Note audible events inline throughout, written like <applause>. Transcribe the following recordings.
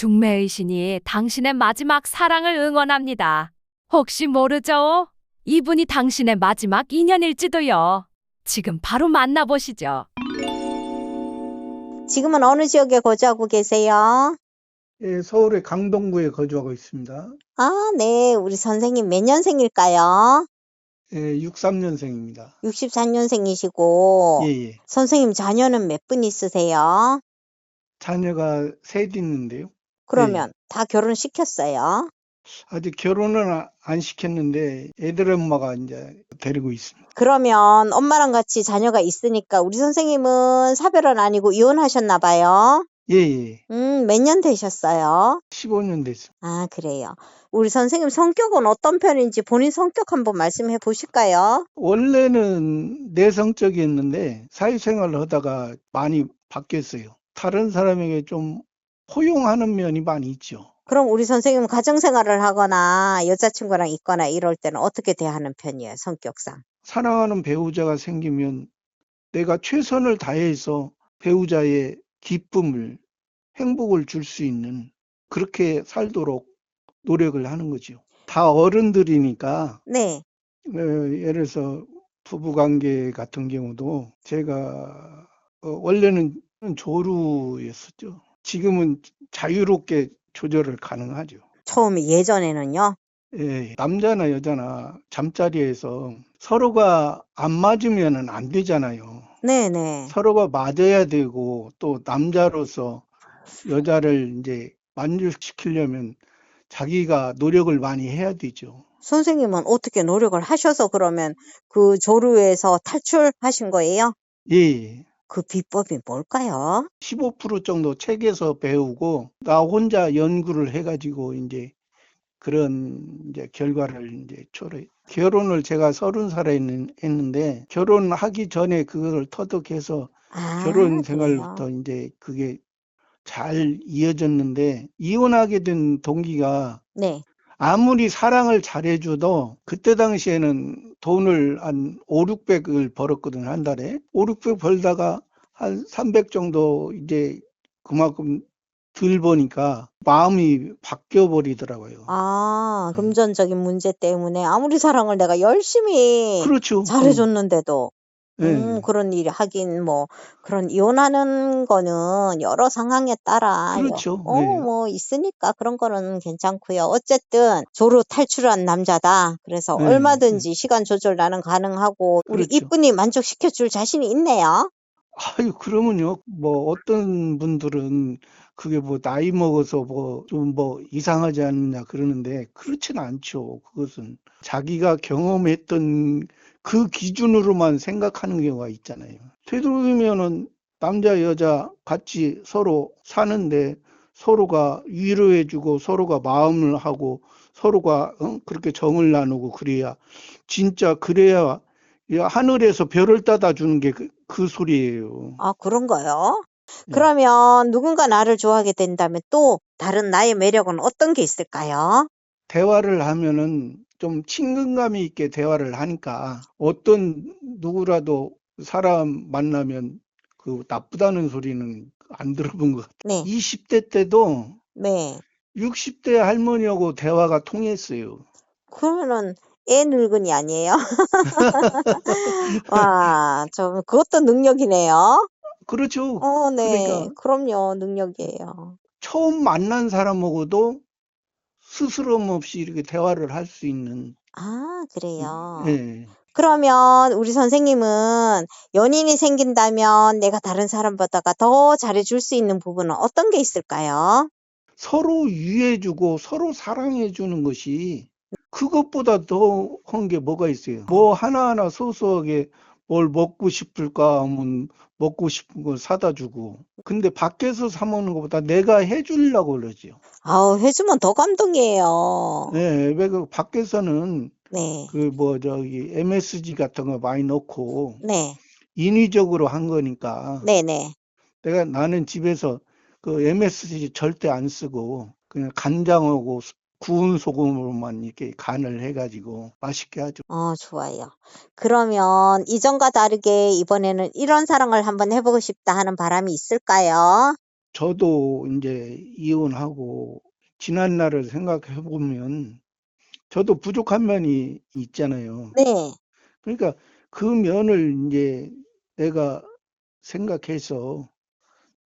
중매의 신이 당신의 마지막 사랑을 응원합니다. 혹시 모르죠? 이분이 당신의 마지막 인연일지도요. 지금 바로 만나보시죠. 지금은 어느 지역에 거주하고 계세요? 예, 서울의 강동구에 거주하고 있습니다. 아, 네. 우리 선생님 몇 년생일까요? 예, 63년생입니다. 64년생이시고, 예, 예. 선생님 자녀는 몇 분 있으세요? 자녀가 셋 있는데요. 그러면 다 결혼시켰어요? 아직 결혼은 아- 안 시켰는데 애들 엄마가 이제 데리고 있습니다. 그러면 엄마랑 같이 자녀가 있으니까 우리 선생님은 사별은 아니고 이혼하셨나 봐요? 예, 예. 음, 몇 년 되셨어요? 15년 됐습니다. 아, 그래요. 우리 선생님 성격은 어떤 편인지 본인 성격 한번 말씀해 보실까요? 원래는 내성적이었는데 사회생활을 하다가 많이 바뀌었어요. 다른 사람에게 좀 포용하는 면이 많이 있죠. 그럼 우리 선생님은 가정생활을 하거나 여자친구랑 있거나 이럴 때는 어떻게 대하는 편이에요, 성격상? 사랑하는 배우자가 생기면 내가 최선을 다해서 배우자의 기쁨을, 행복을 줄 수 있는 그렇게 살도록 노력을 하는 거죠. 다 어른들이니까 네. 어, 예를 들어서 부부관계 같은 경우도 제가 어, 원래는 조루였었죠. 지금은 자유롭게 조절을 가능하죠. 처음에 예전에는요. 예, 남자나 여자나 잠자리에서 서로가 안 맞으면은 안 되잖아요. 네네. 서로가 맞아야 되고 또 남자로서 여자를 이제 만족시키려면 자기가 노력을 많이 해야 되죠. 선생님은 어떻게 노력을 하셔서 그러면 그 조류에서 탈출하신 거예요? 예, 예. 그 비법이 뭘까요? 15% 정도 책에서 배우고 나 혼자 연구를 해가지고 이제 그런 이제 결과를 이제 초래 결혼을 제가 서른 살에 했는- 했는데 결혼하기 전에 그걸 터득해서 아, 결혼 그래요? 생활부터 이제 그게 잘 이어졌는데 이혼하게 된 동기가 네. 아무리 사랑을 잘해줘도 그때 당시에는 돈을 한 5, 600을 벌었거든요, 한 달에. 5, 600 벌다가 한 300 정도 이제 그만큼 덜 버니까 마음이 바뀌어 버리더라고요. 아, 네. 금전적인 문제 때문에 아무리 사랑을 내가 열심히 그렇죠. 잘해줬는데도 예. 음, 그런 일이 하긴 뭐 그런 이혼하는 거는 여러 상황에 따라 여- 그렇죠. 어, 네. 뭐 있으니까 그런 거는 괜찮고요. 어쨌든 조로 탈출한 남자다. 그래서 네, 얼마든지 시간 조절 나는 가능하고 우리 그렇죠. 이쁜이 만족시켜 줄 자신이 있네요. 아유, 그러면요. 뭐 어떤 분들은 그게 뭐 나이 먹어서 뭐좀뭐 이상하지 않느냐 그러는데 그렇지는 않죠. 그것은 자기가 경험했던 그 기준으로만 생각하는 경우가 있잖아요. 되도록이면은 남자 여자 같이 서로 사는데 서로가 위로해주고 서로가 마음을 하고 서로가 어? 그렇게 정을 나누고 그래야 진짜 그래야 이 하늘에서 별을 따다 주는 게 그, 그 소리예요. 아, 그런가요? 네. 그러면 누군가 나를 좋아하게 된다면 또 다른 나의 매력은 어떤 게 있을까요? 대화를 하면은 좀 친근감이 있게 대화를 하니까 어떤 누구라도 사람 만나면 그 나쁘다는 소리는 안 들어본 것 같아요. 네, 20대 때도 네. 60대 할머니하고 대화가 통했어요. 그러면은 애 늙은이 아니에요? <laughs> 와, 좀 그것도 능력이네요. 그렇죠. 어, 네. 그러니까 그럼요, 능력이에요. 처음 만난 사람하고도 스스럼 없이 이렇게 대화를 할 수 있는 아, 그래요. 예. 그러면 우리 선생님은 연인이 생긴다면 내가 다른 사람보다가 더 잘해줄 수 있는 부분은 어떤 게 있을까요? 서로 위해주고 서로 사랑해주는 것이 그것보다 더한게 뭐가 있어요? 뭐 하나하나 소소하게 뭘 먹고 싶을까 하면 먹고 싶은 걸 사다 주고. 근데 밖에서 사 먹는 것보다 내가 해주려고 그러죠. 아우, 해주면 더 감동이에요. 예, 왜그 밖에서는 네, 그 뭐 저기 MSG 같은 거 많이 넣고 네, 인위적으로 한 거니까 네, 네. 내가 나는 집에서 그 MSG 절대 안 쓰고 그냥 간장하고 수- 구운 소금으로만 이렇게 간을 해가지고 맛있게 하죠. 어, 좋아요. 그러면 이전과 다르게 이번에는 이런 사랑을 한번 해보고 싶다 하는 바람이 있을까요? 저도 이제 이혼하고 지난 날을 생각해 보면 저도 부족한 면이 있잖아요. 네. 그러니까 그 면을 이제 내가 생각해서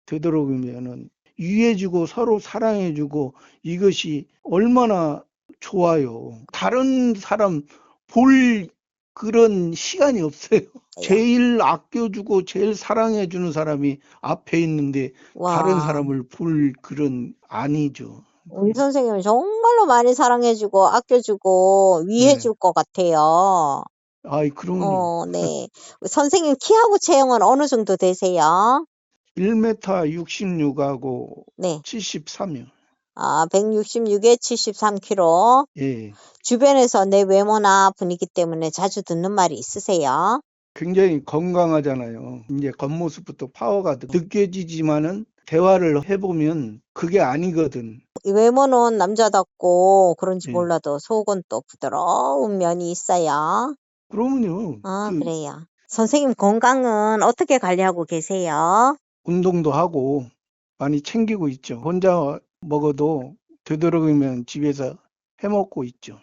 되도록이면은 이해해주고 서로 사랑해주고 이것이 얼마나 좋아요. 다른 사람 볼 그런 시간이 없어요. 제일 아껴주고 제일 사랑해주는 사람이 앞에 있는데 다른 와. 사람을 볼 그런 아니죠. 우리 선생님은 정말로 많이 사랑해주고 아껴주고 위해줄 것 같아요. 아이, 그럼요. 어, 네. 선생님 키하고 체형은 어느 정도 되세요? 1m 66하고 네. 73이요. 아, 166에 73kg. 예. 주변에서 내 외모나 분위기 때문에 자주 듣는 말이 있으세요? 굉장히 건강하잖아요. 이제 겉모습부터 파워가 느껴지지만은 대화를 해보면 그게 아니거든. 이 외모는 남자답고 그런지 예. 몰라도 속은 또 부드러운 면이 있어요. 그러면요. 아, 그 그래요. 선생님 건강은 어떻게 관리하고 계세요? 운동도 하고 많이 챙기고 있죠. 혼자 먹어도 되도록이면 집에서 해 먹고 있죠.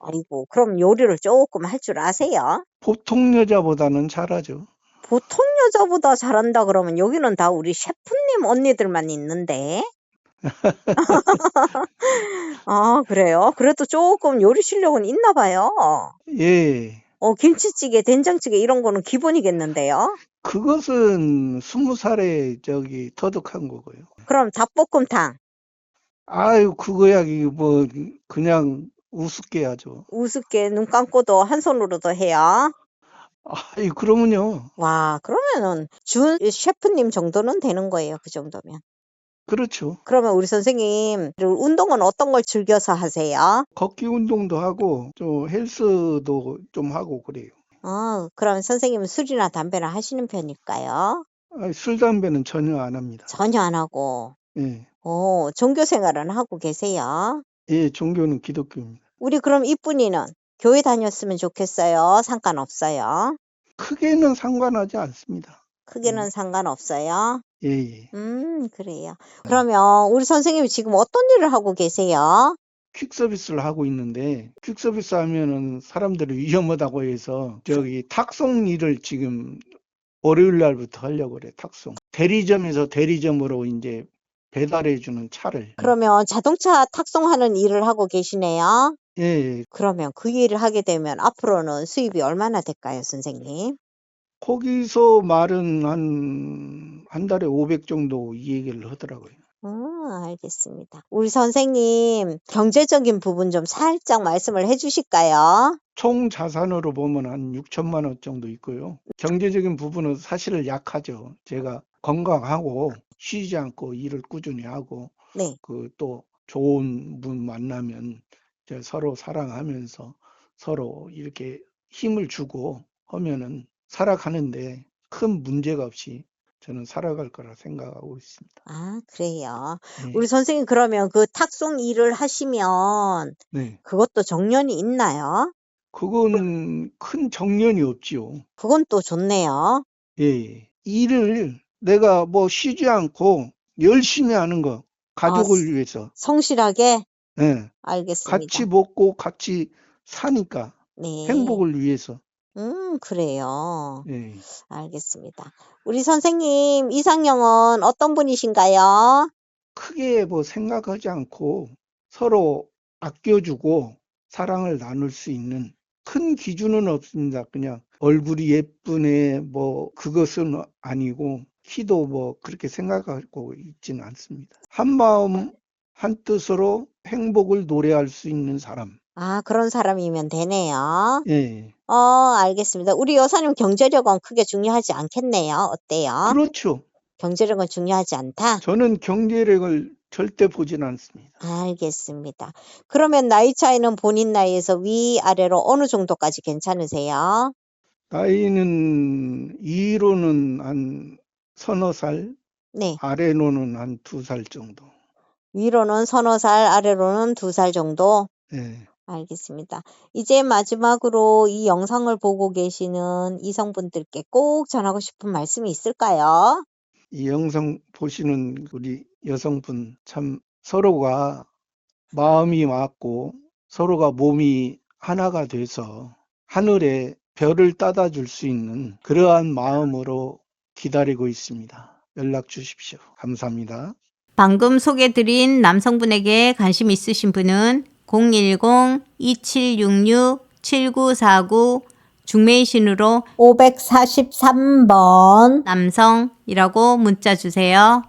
아이고, 그럼 요리를 조금 할 줄 아세요? 보통 여자보다는 잘하죠. 보통 여자보다 잘한다 그러면 여기는 다 우리 셰프님 언니들만 있는데. <laughs> <laughs> 아, 그래요? 그래도 조금 요리 실력은 있나 봐요. 예. 어, 김치찌개, 된장찌개 이런 거는 기본이겠는데요? 그것은 스무 살에 저기 터득한 거고요. 그럼 닭볶음탕, 아유, 그거야, 이게 뭐, 그냥 우습게 하죠. 우습게 눈 감고도 한 손으로도 해요. 아이, 그러면요. 와, 그러면은 준 셰프님 정도는 되는 거예요. 그 정도면. 그렇죠. 그러면 우리 선생님, 운동은 어떤 걸 즐겨서 하세요? 걷기 운동도 하고, 좀 헬스도 좀 하고 그래요. 어, 그럼 선생님은 술이나 담배나 하시는 편일까요? 아이, 술, 담배는 전혀 안 합니다. 전혀 안 하고, 예. 어, 종교 생활은 하고 계세요? 예, 종교는 기독교입니다. 우리 그럼 이쁜이는 교회 다녔으면 좋겠어요? 상관없어요? 크게는 상관하지 않습니다. 크게는 상관없어요? 예, 예. 음, 그래요. 그러면 우리 선생님이 지금 어떤 일을 하고 계세요? 퀵 서비스를 하고 있는데, 퀵 서비스 하면은 사람들이 <laughs> 위험하다고 해서, 저기 탁송 일을 지금 월요일 날부터 하려고 그래, 탁송. 대리점에서 대리점으로 이제 배달해 주는 차를. 그러면 자동차 탁송하는 일을 하고 계시네요? 예, 예. 그러면 그 일을 하게 되면 앞으로는 수입이 얼마나 될까요, 선생님? 거기서 말은 한, 한 달에 500 정도 이 얘기를 하더라고요. 음, 알겠습니다. 우리 선생님, 경제적인 부분 좀 살짝 말씀을 해 주실까요? 총 자산으로 보면 한 6천만 원 정도 있고요. 경제적인 부분은 사실 약하죠. 제가 건강하고 쉬지 않고 일을 꾸준히 하고 네. 그 또 좋은 분 만나면 서로 사랑하면서 서로 이렇게 힘을 주고 하면은 살아가는데 큰 문제가 없이 저는 살아갈 거라 생각하고 있습니다. 아, 그래요. 네. 우리 선생님, 그러면 그 탁송 일을 하시면 네. 그것도 정년이 있나요? 그건 큰 정년이 없지요. 그건 또 좋네요. 예, 예. 일을 내가 뭐 쉬지 않고 열심히 하는 거, 가족을 아, 위해서. 성실하게? 예. 알겠습니다. 같이 먹고 같이 사니까 네. 행복을 위해서. 음, 그래요. 예. 알겠습니다. 우리 선생님, 이상형은 어떤 분이신가요? 크게 뭐 생각하지 않고 서로 아껴주고 사랑을 나눌 수 있는 큰 기준은 없습니다. 그냥 얼굴이 예쁘네, 뭐, 그것은 아니고, 키도 뭐, 그렇게 생각하고 있지는 않습니다. 한 마음, 한 뜻으로 행복을 노래할 수 있는 사람. 아, 그런 사람이면 되네요. 예. 어, 알겠습니다. 우리 여사님 경제력은 크게 중요하지 않겠네요. 어때요? 그렇죠. 경제력은 중요하지 않다? 저는 경제력을 절대 보진 않습니다. 알겠습니다. 그러면 나이 차이는 본인 나이에서 위아래로 어느 정도까지 괜찮으세요? 나이는 위로는 한 서너 살, 네. 아래로는 한 두 살 정도. 위로는 서너 살, 아래로는 두 살 정도? 예. 알겠습니다. 이제 마지막으로 이 영상을 보고 계시는 이성분들께 꼭 전하고 싶은 말씀이 있을까요? 이 영상 보시는 우리 여성분 참 서로가 마음이 맞고 서로가 몸이 하나가 돼서 하늘에 별을 따다 줄 수 있는 그러한 마음으로 기다리고 있습니다. 연락 주십시오. 감사합니다. 방금 소개드린 남성분에게 관심 있으신 분은 010-2766-7949 중매이신으로 543번 남성이라고 문자 주세요.